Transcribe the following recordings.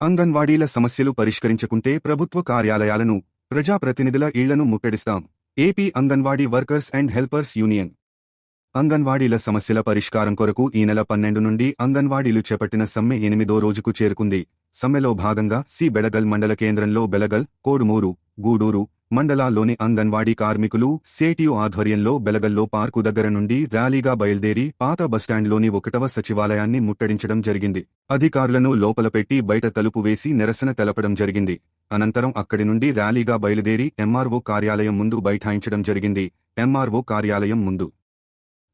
అంగన్వాడీల సమస్యలు పరిష్కరించకుంటే ప్రభుత్వ కార్యాలయాలను ప్రజాప్రతినిధుల ఇళ్ళను ముట్టడిస్తాం. AP anganwadi workers and helpers union. అంగన్వాడీల సమస్యల పరిష్కారం కొరకు ఈ నెల పన్నెండు నుండి అంగన్వాడీలు చేపట్టిన సమ్మె ఎనిమిదో రోజుకు చేరుకుంది. సమ్మెలో భాగంగా సి బెడగల్ మండల కేంద్రంలో బెలగల్ కోడుమూరు గూడూరు మండలాల్లోని అంగన్వాడీ కార్మికులు సేటియు ఆధ్వర్యంలో బెలగల్లో పార్కు దగ్గర నుండి ర్యాలీగా బయలుదేరి పాత బస్టాండ్లోని ఒకటవ సచివాలయాన్ని ముట్టడించడం జరిగింది. అధికారులను లోపల పెట్టి బయట తలుపు వేసి నిరసన తెలపడం జరిగింది. అనంతరం అక్కడి నుండి ర్యాలీగా బయలుదేరి ఎంఆర్ఓ కార్యాలయం ముందు బైఠాయించడం జరిగింది. ఎంఆర్ఓ కార్యాలయం ముందు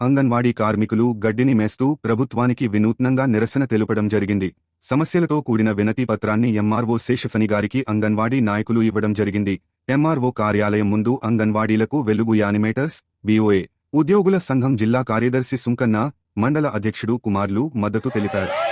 అంగన్వాడీ కార్మికులు గడ్డిని మేస్తూ ప్రభుత్వానికి వినూత్నంగా నిరసన తెలుపడం జరిగింది. సమస్యలతో కూడిన వినతి పత్రాన్ని ఎంఆర్ఓ శేషఫని గారికి అంగన్వాడీ నాయకులు ఇవ్వడం జరిగింది. ఎంఆర్ఓ కార్యాలయం ముందు అంగన్వాడీలకు వెలుగు యానిమేటర్స్ బీఓఏ ఉద్యోగుల సంఘం జిల్లా కార్యదర్శి సుంకన్న మండల అధ్యక్షుడు కుమార్లు మద్దతు తెలిపారు.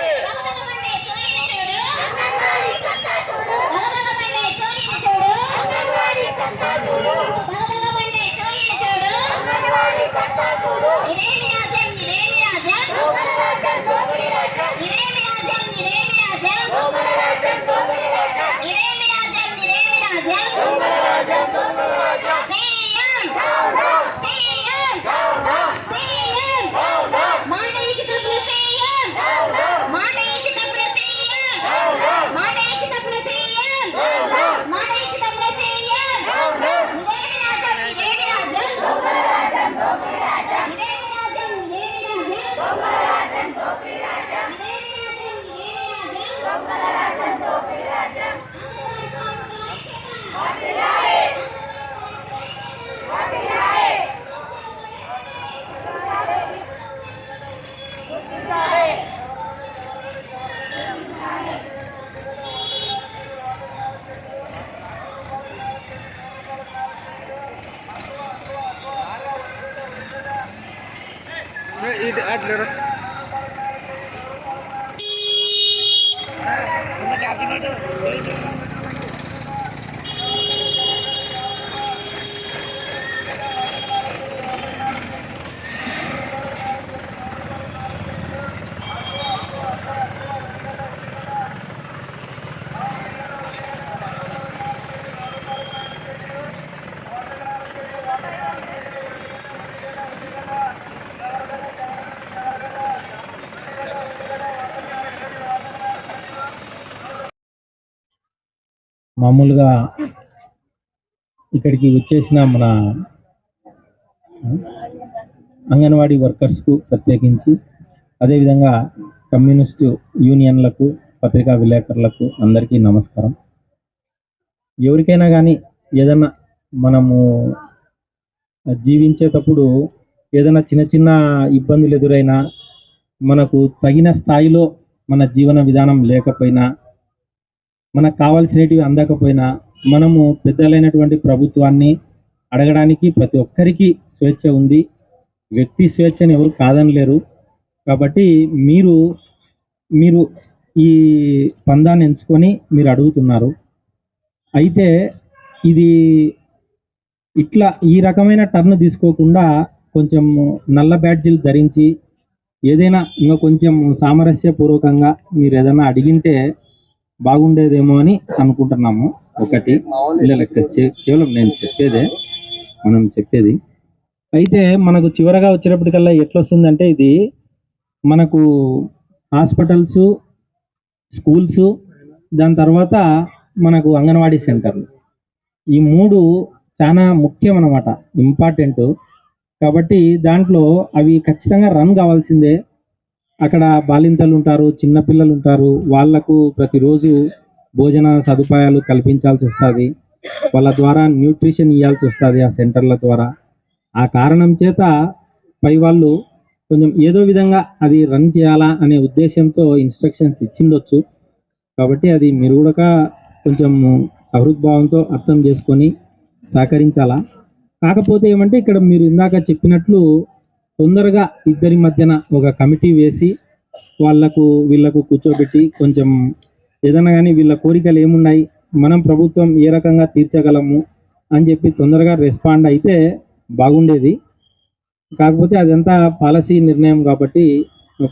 మామూలుగా ఇక్కడికి వచ్చేసిన మన అంగన్వాడీ వర్కర్స్కు ప్రత్యేకించి అదేవిధంగా కమ్యూనిస్టు యూనియన్లకు పత్రికా విలేకరులకు అందరికీ నమస్కారం. ఎవరికైనా కానీ ఏదన్నా మనము జీవించేటప్పుడు ఏదైనా చిన్న చిన్న ఇబ్బందులు ఎదురైనా మనకు తగిన స్థాయిలో మన జీవన విధానం లేకపోయినా మనకు కావాల్సినటివి అందకపోయినా మనము పెద్దలైనటువంటి ప్రభుత్వాన్ని అడగడానికి ప్రతి ఒక్కరికి స్వేచ్ఛ ఉంది. వ్యక్తి స్వేచ్ఛని ఎవరు కాదనలేరు. కాబట్టి మీరు మీరు ఈ పందాన్ని ఎంచుకొని మీరు అడుగుతున్నారు. అయితే ఇది ఇట్లా ఈ రకమైన టర్న్ తీసుకోకుండా కొంచెం నల్ల బ్యాడ్జీలు ధరించి ఏదైనా ఇంకా కొంచెం సామరస్యపూర్వకంగా మీరు ఏదైనా అడిగింటే బాగుండేదేమో అని అనుకుంటున్నాము. ఒకటి పిల్లలకి కేవలం నేను చెప్పేదే మనం చెప్పేది. అయితే మనకు చివరగా వచ్చేటప్పటికల్లా ఎట్లొస్తుందంటే ఇది మనకు హాస్పిటల్స్ స్కూల్స్ దాని తర్వాత మనకు అంగన్వాడీ సెంటర్లు. ఈ మూడు చాలా ముఖ్యం అన్నమాట ఇంపార్టెంట్. కాబట్టి దాంట్లో అవి ఖచ్చితంగా రన్ కావాల్సిందే. అక్కడ బాలింతలు ఉంటారు చిన్నపిల్లలు ఉంటారు. వాళ్ళకు ప్రతిరోజు భోజన సదుపాయాలు కల్పించాల్సి వస్తుంది. వాళ్ళ ద్వారా న్యూట్రిషన్ ఇవ్వాల్సి వస్తుంది ఆ సెంటర్ల ద్వారా. ఆ కారణం చేత పై వాళ్ళు కొంచెం ఏదో విధంగా అది రన్ చేయాలా అనే ఉద్దేశంతో ఇన్స్ట్రక్షన్స్ ఇచ్చిండొచ్చు. కాబట్టి అది మీరు కూడా కొంచెం సహృద్భావంతో అర్థం చేసుకొని సహకరించాలా? కాకపోతే ఏమంటే ఇక్కడ మీరు ఇందాక చెప్పినట్లు తొందరగా ఇద్దరి మధ్యన ఒక కమిటీ వేసి వాళ్ళకు వీళ్ళకు కూర్చోబెట్టి కొంచెం ఏదైనా కానీ వీళ్ళ కోరికలు ఏమున్నాయి మనం ప్రభుత్వం ఏ రకంగా తీర్చగలము అని చెప్పి తొందరగా రెస్పాండ్ అయితే బాగుండేది. కాకపోతే అదంతా పాలసీ నిర్ణయం కాబట్టి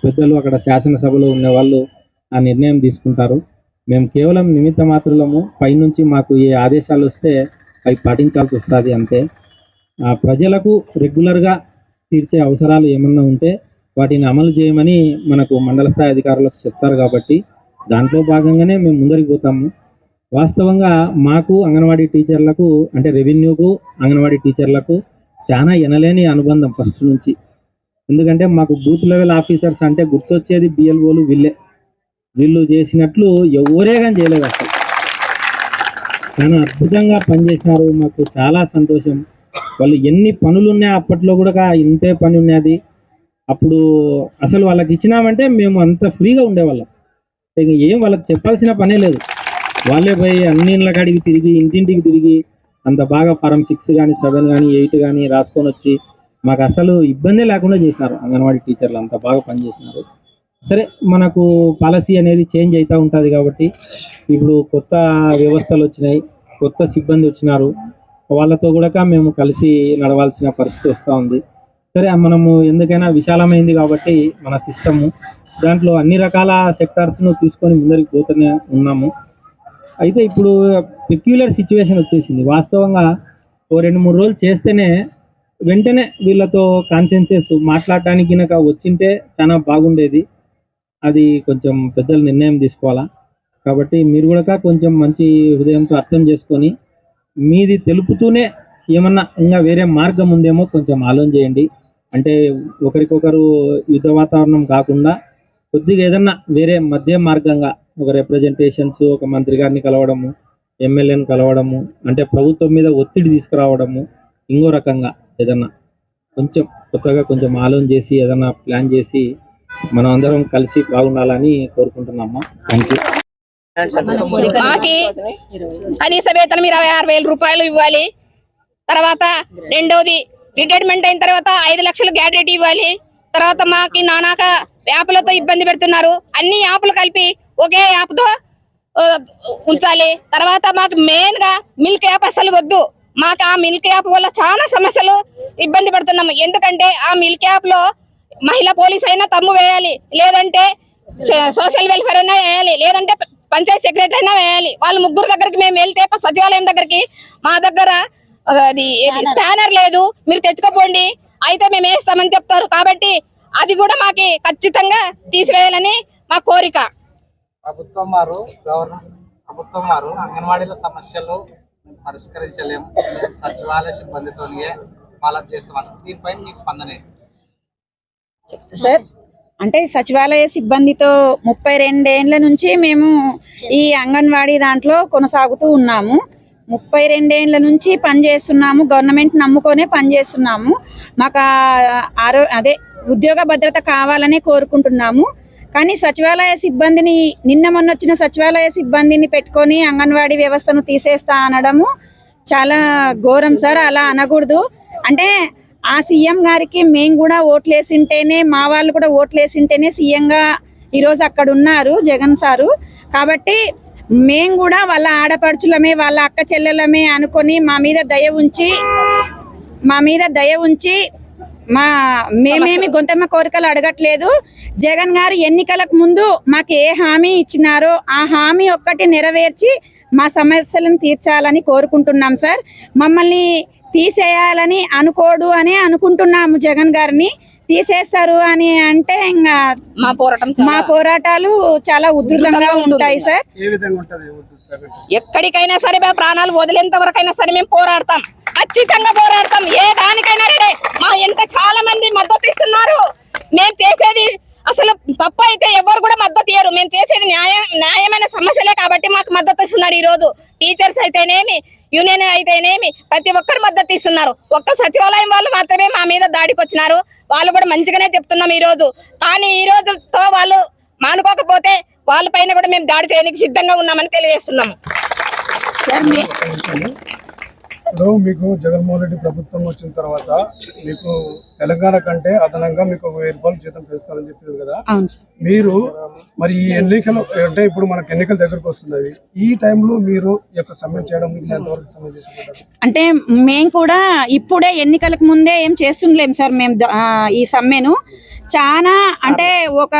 పెద్దలు అక్కడ శాసనసభలో ఉన్నవాళ్ళు ఆ నిర్ణయం తీసుకుంటారు. మేము కేవలం నిమిత్త మాత్రులము పైనుంచి మాకు ఏ ఆదేశాలు వస్తే అవి పాటించాల్సి వస్తుంది అంతే. ఆ ప్రజలకు రెగ్యులర్గా తీర్చే అవసరాలు ఏమన్నా ఉంటే వాటిని అమలు చేయమని మనకు మండల స్థాయి అధికారులకు చెప్తారు కాబట్టి దాంట్లో భాగంగానే మేము ముందరికి పోతాము. వాస్తవంగా మాకు అంగన్వాడీ టీచర్లకు అంటే రెవెన్యూకు అంగన్వాడీ టీచర్లకు చాలా ఎనలేని అనుబంధం ఫస్ట్ నుంచి. ఎందుకంటే మాకు బూత్ లెవెల్ ఆఫీసర్స్ అంటే గుర్తొచ్చేది బిఎల్ఓలు వీళ్ళే. వీళ్ళు చేసినట్లు ఎవరే కానీ చేయలేదు అసలు. చాలా అద్భుతంగా పనిచేసినారు. మాకు చాలా సంతోషం. వాళ్ళు ఎన్ని పనులు ఉన్నాయి అప్పట్లో కూడా ఇంతే పని ఉన్నది అప్పుడు అసలు వాళ్ళకి ఇచ్చినామంటే మేము అంత ఫ్రీగా ఉండేవాళ్ళం. ఇక ఏం వాళ్ళకి చెప్పాల్సిన పనే లేదు. వాళ్ళే పోయి అన్ని ఇళ్ళ కాడికి తిరిగి ఇంటింటికి తిరిగి అంత బాగా ఫారం సిక్స్ కానీ సెవెన్ కానీ ఎయిట్ కానీ రాసుకొని వచ్చి మాకు అసలు ఇబ్బంది లేకుండా చేసినారు అంగన్వాడీ టీచర్లు అంత బాగా పనిచేసినారు సరే మనకు పాలసీ అనేది చేంజ్ అవుతూ ఉంటుంది కాబట్టి ఇప్పుడు కొత్త వ్యవస్థలు వచ్చినాయి కొత్త సిబ్బంది వచ్చినారు. వాళ్ళతో కూడా మేము కలిసి నడవాల్సిన పరిస్థితి వస్తూ ఉంది. సరే మనము ఎందుకైనా విశాలమైంది కాబట్టి మన సిస్టము దాంట్లో అన్ని రకాల సెక్టార్స్ను తీసుకొని ముందరికి పోతూనే ఉన్నాము. అయితే ఇప్పుడు పెక్యులర్ సిచ్యువేషన్ వచ్చేసింది. వాస్తవంగా ఓ రెండు మూడు రోజులు చేస్తేనే వెంటనే వీళ్ళతో కాన్సెన్సెస్ మాట్లాడటానికి కనుక వచ్చింటే చాలా బాగుండేది. అది కొంచెం పెద్దలు నిర్ణయం తీసుకోవాలా? కాబట్టి మీరు కూడా కొంచెం మంచి హృదయంతో అర్థం చేసుకొని మీది తెలుపుతూనే ఏమన్నా ఇంకా వేరే మార్గం ఉందేమో కొంచెం ఆలోచన చేయండి. అంటే ఒకరికొకరు యుద్ధ వాతావరణం కాకుండా కొద్దిగా ఏదన్నా వేరే మధ్య మార్గంగా ఒక రిప్రజెంటేషన్స్ ఒక మంత్రి గారిని కలవడము ఎమ్మెల్యేని కలవడము అంటే ప్రభుత్వం మీద ఒత్తిడి తీసుకురావడము ఇంకో రకంగా ఏదన్నా కొంచెం కొత్తగా కొంచెం ఆలోచన చేసి ఏదన్నా ప్లాన్ చేసి మనం అందరం కలిసి బాగుండాలని కోరుకుంటున్నాము థ్యాంక్ యూ మాకి కనీస వేతనం ఇరవై ఆరు వేల రూపాయలు ఇవ్వాలి. తర్వాత రెండవది రిటైర్మెంట్ అయిన తర్వాత ఐదు లక్షలు గ్యాడ్రెట్ ఇవ్వాలి. తర్వాత మాకి నానాక యాప్లతో ఇబ్బంది పెడుతున్నారు. అన్ని యాప్లు కలిపి ఒకే యాప్తో ఉంచాలి. తర్వాత మాకు మెయిన్గా మిల్క్ యాప్ అసలు వద్దు. మాకు ఆ మిల్క్ యాప్ వల్ల చాలా సమస్యలు ఇబ్బంది పడుతున్నాము. ఎందుకంటే ఆ మిల్క్ యాప్లో మహిళా పోలీస్ అయినా తమ్ము వేయాలి. లేదంటే సోషల్ వెల్ఫేర్ అయినా వేయాలి. లేదంటే పంచాయత్ సెక్రటరీ అయినా వేయాలి. వాళ్ళ ముగ్గురు దగ్గరికి మేము వెళ్తే సచివాలయం దగ్గరికి మా దగ్గర అది ఏది స్కానర్ లేదు. మీరు తెచ్చుకోపోండి. అయితే మేము వేస్తామని చెప్తారు. కాబట్టి అది కూడా మాకి ఖచ్చితంగా తీసివేయాలని మా కోరిక. ప్రభుత్వం వారు గవర్నమెంట్ ప్రభుత్వం వారు అంగన్వాడీల సమస్యలు పరిష్కరించలేము. సచివాలయ సిబ్బందితోనే ఫాలో చేస్తామని దీనిపై మీ స్పందన? సార్ అంటే సచివాలయ సిబ్బందితో ముప్పై రెండేండ్ల నుంచి మేము ఈ అంగన్వాడీ దాంట్లో కొనసాగుతూ ఉన్నాము. ముప్పై రెండేండ్ల నుంచి పనిచేస్తున్నాము గవర్నమెంట్ నమ్ముకొనే పనిచేస్తున్నాము మాకు ఆరో అదే ఉద్యోగ భద్రత కావాలనే కోరుకుంటున్నాము. కానీ సచివాలయ సిబ్బందిని నిన్న మొన్న వచ్చిన సచివాలయ సిబ్బందిని పెట్టుకొని అంగన్వాడీ వ్యవస్థను తీసేస్తా అనడము చాలా ఘోరం సార్. అలా అనకూడదు. అంటే ఆ సీఎం గారికి మేము కూడా ఓట్లేసింటేనే మా వాళ్ళు కూడా ఓట్లేసింటేనే సీఎంగా ఈరోజు అక్కడ ఉన్నారు జగన్ సారు. కాబట్టి మేము కూడా వాళ్ళ ఆడపడుచులమే వాళ్ళ అక్క చెల్లెలమే అనుకొని మా మీద దయ ఉంచి మా మీద దయ ఉంచి మా మేమేమి గొంతమ్మ కోరికలు అడగట్లేదు. జగన్ గారు ఎన్నికలకు ముందు మాకు ఏ హామీ ఇచ్చినారో ఆ హామీ ఒక్కటి నెరవేర్చి మా సమస్యలను తీర్చాలని కోరుకుంటున్నాం సార్. మమ్మల్ని తీసేయాలని అనుకోడు అని అనుకుంటున్నాము జగన్ గారిని. తీసేస్తారు అని అంటే ఇంకా మా పోరాటం మా పోరాటాలు చాలా ఉధృతంగా. ఉంటాయి సార్. ఏ విధంగా ఉంటుంది ఉద్యోగం? ఎక్కడికైనా సరే మేము ప్రాణాలు వదిలేంత వరకైనా సరే మేము పోరాడతాం. ఖచ్చితంగా పోరాడతాం. ఏ దానికైనా రెడీ మా ఎంత చాలా మంది మద్దతు ఇస్తున్నారు. మేము చేసేది అసలు తప్పు అయితే ఎవరు కూడా మద్దతు ఇయ్యరు. మేము చేసేది న్యాయం న్యాయమైన సమస్యలే కాబట్టి మాకు మద్దతు ఇస్తున్నారు ఈ రోజు టీచర్స్ అయితేనేమి యూనియన్ అయితేనేమి ప్రతి ఒక్కరు మద్దతు ఇస్తున్నారు. ఒక్క సచివాలయం వాళ్ళు మాత్రమే మా మీద దాడికి వచ్చినారు వాళ్ళు కూడా మంచిగానే చెప్తున్నాం ఈ రోజు కానీ ఈ రోజుతో వాళ్ళు మానుకోకపోతే వాళ్ళ పైన కూడా మేము దాడి చేయడానికి సిద్ధంగా ఉన్నామని తెలియజేస్తున్నాము. ఇప్పుడు మీకు జగన్మోహన్ రెడ్డి ప్రభుత్వం వచ్చిన తర్వాత మీకు తెలంగాణ కంటే అదనంగా మీకు ఒక వెయ్యి రూపాయలు జీతం పెంచుతారని చెప్పారు కదా. మీరు మరి ఈ ఎన్నికలు అంటే ఇప్పుడు మనకు ఎన్నికల దగ్గరకు వస్తున్నవి ఈ టైంలో మీరు యొక్క సమ్మె చేయడం ఎంతవరకు చేసుకుంటారు? అంటే మేము కూడా ఇప్పుడే ఎన్నికలకు ముందే ఏం చేస్తుండలేం సార్ మేము ఈ సమ్మెను. చాలా అంటే ఒక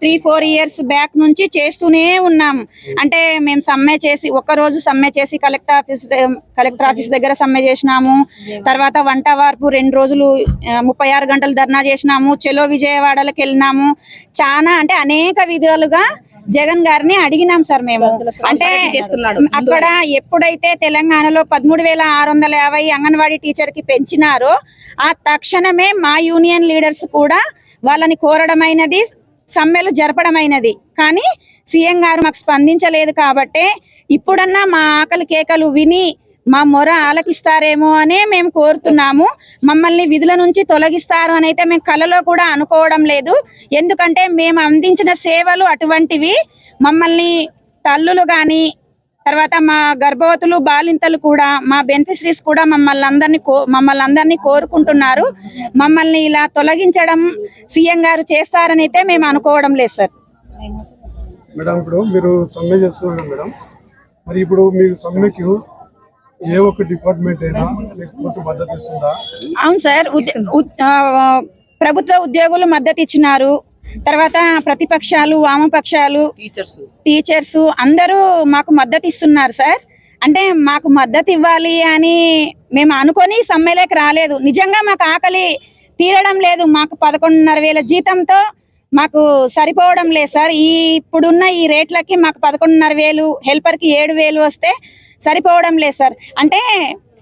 త్రీ ఫోర్ ఇయర్స్ బ్యాక్ నుంచి చేస్తూనే ఉన్నాం. అంటే మేము సమ్మె చేసి ఒక రోజు సమ్మె చేసి కలెక్టర్ ఆఫీస్ కలెక్టర్ ఆఫీస్ దగ్గర సమ్మె చేసినాము. తర్వాత వంట వార్పు రెండు రోజులు ముప్పై ఆరు గంటలు ధర్నా చేసినాము. చెలో విజయవాడలకు వెళ్ళినాము. చాలా అంటే అనేక విధాలుగా జగన్ గారిని అడిగినాం సార్ మేము. అంటే చేస్తున్నాడు. అక్కడ ఎప్పుడైతే తెలంగాణలో పదమూడు వేల ఆరు వందల యాభై అంగన్వాడీ టీచర్కి పెంచినారో ఆ తక్షణమే మా యూనియన్ లీడర్స్ కూడా వాళ్ళని కోరడమైనది సమ్మెలు జరపడమైనది. కానీ సీఎం గారు మాకు స్పందించలేదు కాబట్టే ఇప్పుడన్నా మా ఆకలి కేకలు విని మా మొర ఆలకిస్తారేమో అనే మేము కోరుతున్నాము. మమ్మల్ని విధుల నుంచి తొలగిస్తారు అని అయితే మేము కలలో కూడా అనుకోవడం లేదు. ఎందుకంటే మేము అందించిన సేవలు అటువంటివి మమ్మల్ని తల్లులు కానీ తర్వాత మా గర్భవతులు బాలింతలు కూడా మా బెనిఫిషరీస్ కూడా మమ్మల్ని అందరినీ కో మమ్మల్ని అందరినీ కోరుకుంటున్నారు. మమ్మల్ని ఇలా తొలగించడం సీఎం గారు చేస్తారని అయితే మేము అనుకోవడం లేదు సార్. మేడం ఇప్పుడు మీరు సమ్మె చేస్తున్నారు మేడం. మరి ఇప్పుడు మీకు సమ్మెకి ఏ ఒక్క డిపార్ట్మెంట్ అయినా మీకు మద్దతు ఇస్తుందా? అవును సార్. ప్రభుత్వ ఉద్యోగులు మద్దతు ఇచ్చినారు. తర్వాత ప్రతిపక్షాలు వామపక్షాలు టీచర్స్ టీచర్స్ అందరూ మాకు మద్దతు ఇస్తున్నారు సార్. అంటే మాకు మద్దతు ఇవ్వాలి అని మేము అనుకొని సమ్మెలోకి రాలేదు. నిజంగా మాకు ఆకలి తీరడం లేదు. మాకు పదకొండున్నర వేల జీతంతో మాకు సరిపోవడం లేదు సార్. ఈ ఇప్పుడున్న ఈ రేట్లకి మాకు పదకొండున్నర వేలు హెల్పర్కి ఏడు వేలు వస్తే సరిపోవడం లేదు సార్. అంటే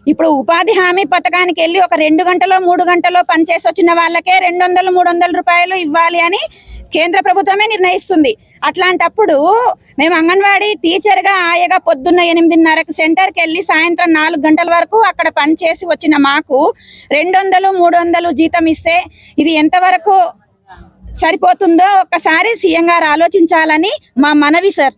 ఇప్పుడు ఉపాధి హామీ పథకానికి వెళ్ళి ఒక రెండు గంటలో మూడు గంటలో పనిచేసి వచ్చిన వాళ్ళకే రెండు వందలు మూడు వందల రూపాయలు ఇవ్వాలి అని కేంద్ర ప్రభుత్వమే నిర్ణయిస్తుంది. అట్లాంటప్పుడు మేము అంగన్వాడీ టీచర్గా ఆయగా పొద్దున్న ఎనిమిదిన్నరకు సెంటర్కి వెళ్ళి సాయంత్రం నాలుగు గంటల వరకు అక్కడ పనిచేసి వచ్చిన మాకు రెండు వందలు మూడు వందలు జీతం ఇస్తే ఇది ఎంతవరకు సరిపోతుందో ఒక్కసారి సీఎం గారు ఆలోచించాలని మా మనవి సార్.